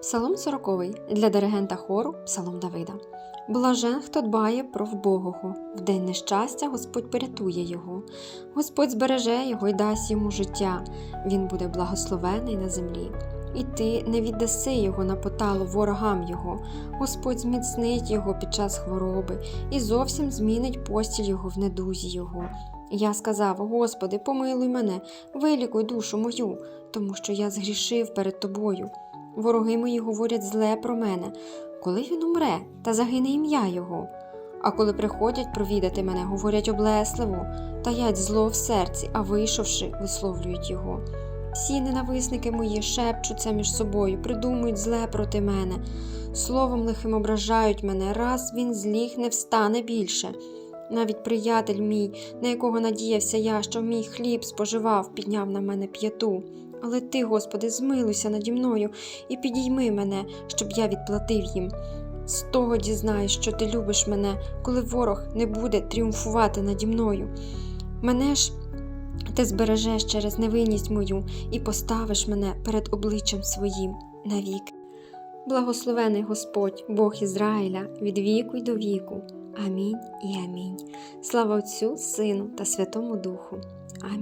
Псалом 40 для диригента хору Псалом Давида. Блажен, хто дбає про вбогого. В день нещастя Господь порятує його. Господь збереже його і дасть йому життя. Він буде благословений на землі. І ти не віддаси його на поталу ворогам його. Господь зміцнить його під час хвороби і зовсім змінить постіль його в недузі його. Я сказав: Господи, помилуй мене, вилікуй душу мою, тому що я згрішив перед тобою. Вороги мої говорять зле про мене, коли він умре, та загине ім'я його. А коли приходять провідати мене, говорять облесливо, таять зло в серці, а вийшовши, висловлюють його. Всі ненависники мої шепчуться між собою, придумують зле проти мене, словом лихим ображають мене, раз він зліг не встане більше. Навіть приятель мій, на якого надіявся я, що мій хліб споживав, підняв на мене п'яту. Але ти, Господи, змилуйся наді мною і підійми мене, щоб я відплатив їм. З того дізнаюсь, що ти любиш мене, коли ворог не буде тріумфувати наді мною. Мене ж ти збережеш через невинність мою і поставиш мене перед обличчям своїм навік. Благословений Господь, Бог Ізраїля, від віку й до віку. Амінь і амінь. Слава Отцю, Сину та Святому Духу. Амінь.